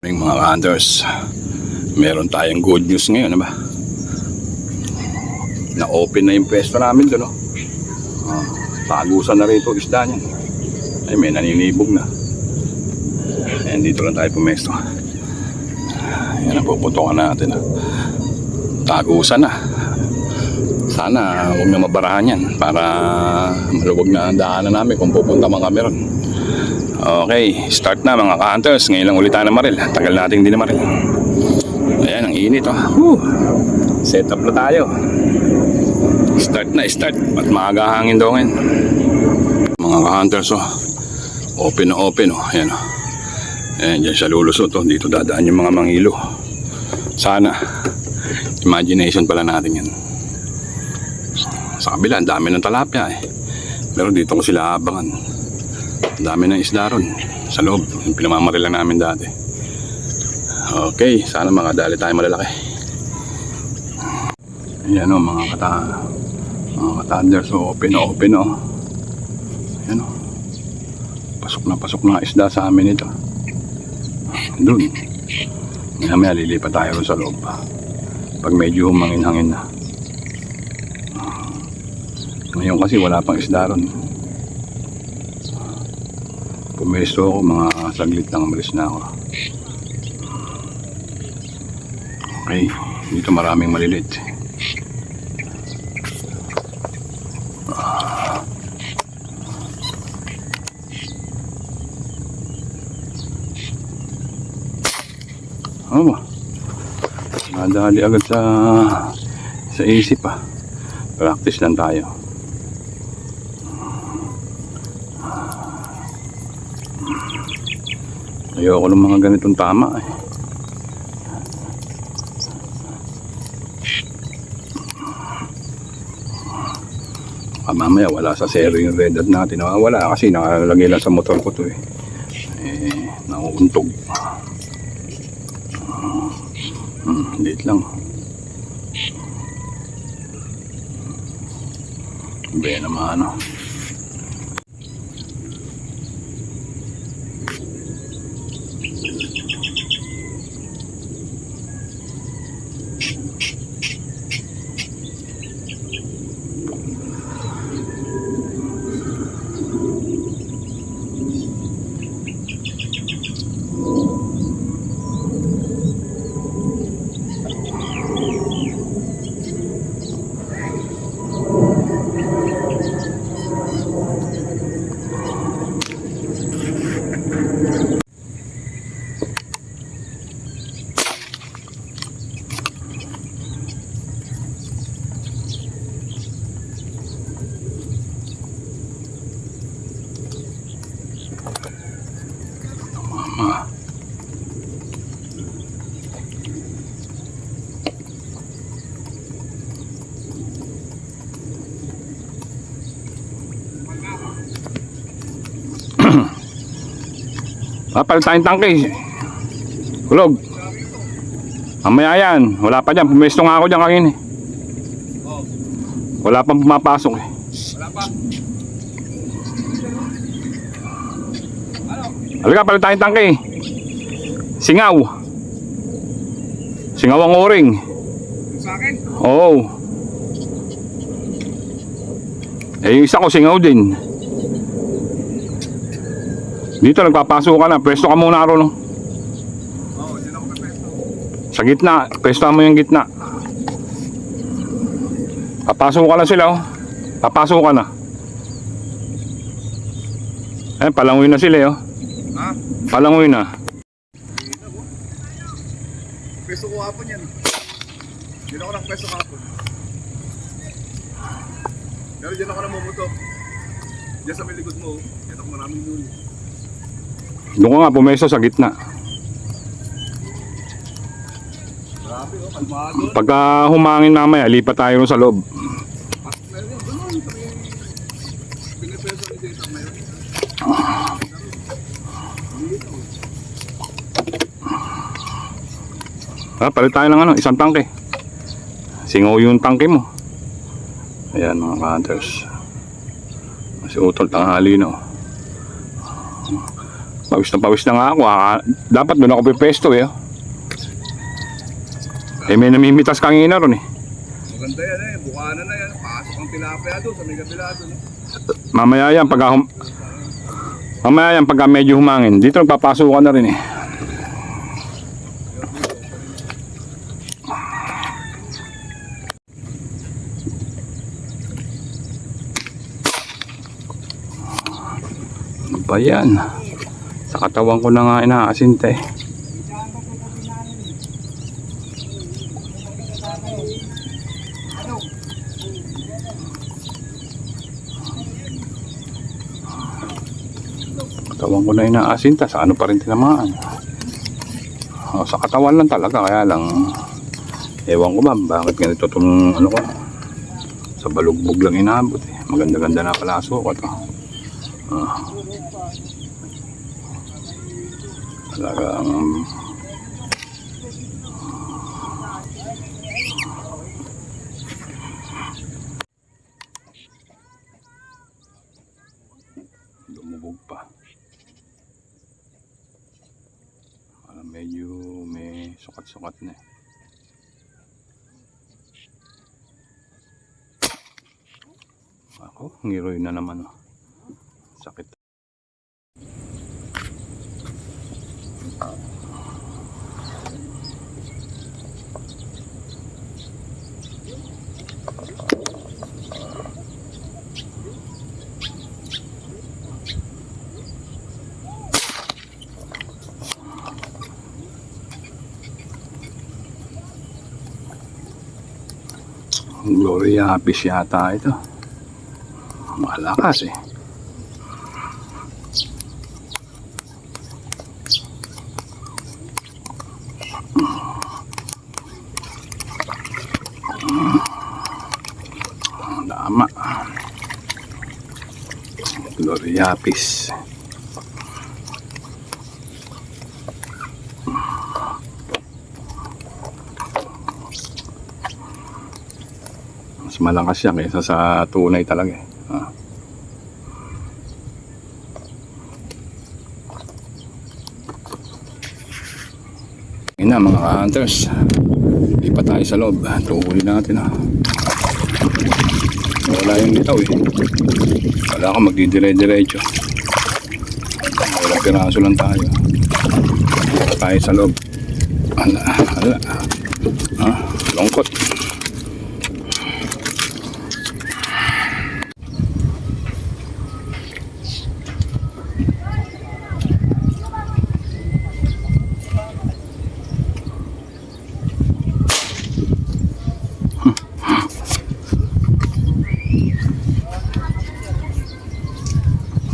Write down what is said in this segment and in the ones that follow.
Mga hunters, meron tayong good news ngayon, ba? Na-open na yung pwesto namin doon, no? Ah, tagusan na rito isda niyan. Ay, may naninibog na. Ayan, dito lang tayo pumesto. Ayan, ang puputokan natin. ah. Tagusan na. Sana huwag na mabarahan yan para maluwag na ang daanan namin kung pupunta man kami ron. Okay, start na mga ka-hunters. Ngayon lang ulit tayo na maril. Tagal natin din na maril. Ayan, ang init oh. Woo! Set up na tayo. Start na, start. At maaga hangin daw ngayon. Mga ka-hunters oh. Open na open oh. Ayan oh. Ayan, dyan siya lulusot oh. Dito dadaan yung mga mangilo. Sana. Imagination pala natin yan. Sa kabila, ang dami ng talapia eh. Pero dito ko sila abangan. Dami ng isda ron sa loob. Yung pinamamarila namin dati. Okay, sana mga dali tayo malalaki. Ayan o, mga kata mga katanders. So, open open o. Ayan o. Pasok na pasok na isda sa amin ito. Doon. Maya maya lilipat tayo sa loob. Pag medyo humangin-hangin na. Ngayon kasi wala pang isda ron. Pumesto ako, mga saglit lang umalis na ako. Okay, dito maraming malilit. Oh, nadali agad sa sa isip ah. Practice lang tayo. Ayoko ng mga ganitong tama eh. Ah, mamaya wala sa zero yung red dot natin. Ah, wala kasi nakalagay lang sa motor ko to eh. Eh, nauuntog. Hmm, late lang. Be naman Papalit tayong tangke. Hulog. Mamaya yan. Wala pa dyan. Pumesto nga ako dyan kanina. eh. Wala pang pumapasok eh. Halika, palit tayong tangke. Singaw. Singaw ang oring. Sa akin? Oo. Eh, yung isa ko singaw din. Dito, nagpapasok ka na. Pwesto ka muna ron. oh. Oo, dyan ako pepesto. Sa gitna. Pwesto mo yung gitna. Papasok ka lang sila, oh. Papasok ka na. Eh, palangoy na sila, oh. Ha? Palangoy na. Pesto ko hapon yan. Dyan ako ng pesto hapon. Pero dyan ako namumutok. Dyan sa may likod mo, dyan ako maraming nuli. Doon ka nga, pumesto sa gitna. Pagka humangin mamaya, lipat tayo sa loob. Ah, palit tayo ng ano, isang tangke. Singaw yung tangke mo. Ayan mga hunters. Kasi utol tanghali na. oh. Pawis na pawis na nga ako. ah. Dapat doon ako pipesto eh. Eh may namimitas kanina ron eh. Maganda yan eh. Bukana na yan. Pasok ang tilapia doon sa may kabila doon. Mamaya yan pag hum... Mamaya yan pagka medyo humangin. Dito nagpapasukan na rin eh. Ano ba yan? Katawan ko na nga inaasinte. Katawan ko na inaasinta. Sa ano pa rin tinamaan. O, sa katawan lang talaga. Kaya lang, ewan ko ba, bakit ganito itong ano ko. Sa balugbog lang inabot eh. Maganda-ganda na pala sukat. Oh. Ah. Talagang lumubog pa. Parang medyo may sukat-sukat na eh. Ako, ngiroy na naman oh. Sakit. Gloria Fish yata ito. Malakas eh. Tama. Gloria Fish. Malakas siya kaysa sa tunay talaga eh. Ah. Yun mga hunters. Lipat tayo sa loob. Tuhuli natin ha. Wala yung litaw eh. Wala ka magdidire-diretso. Wala piraso lang tayo. Lipat tayo sa loob. Ala, ala. Ah, lungkot.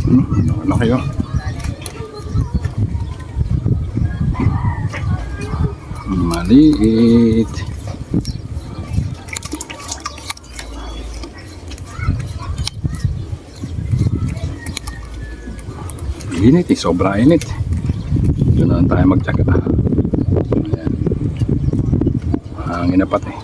Ano kayo? Maliit. Init eh, sobra init. Doon na tayo magtsaga. Ayan. Hangin na pati.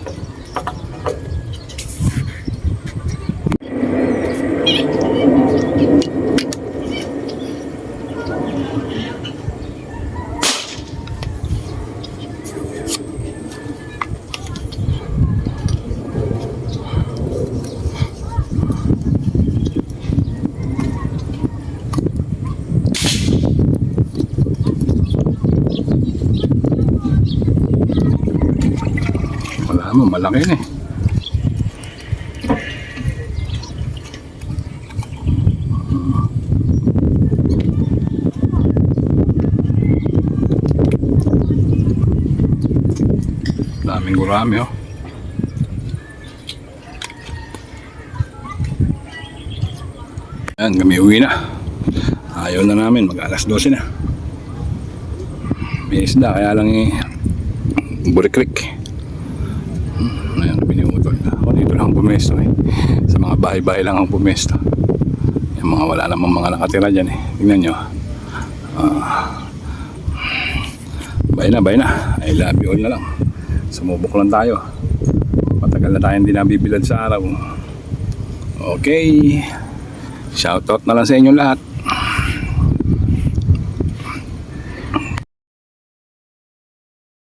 Wala mo, malaki na eh. Daming gurami oh. Yan, kami uwi na. Ayaw na namin, mag alas 12 na. May isda, kaya lang eh, burikrik. Ayan, pinutol na. Ako dito lang pumesto eh. Sa mga bahay-bahay lang ang pumesto. Yung mga wala namang mga nakatira dyan eh. Tingnan nyo. Ah. bye na, bye na. I love you na lang. Sumubok lang tayo. Matagal na tayong hindi nabibilad sa araw. Okay. Shoutout na lang sa inyo lahat.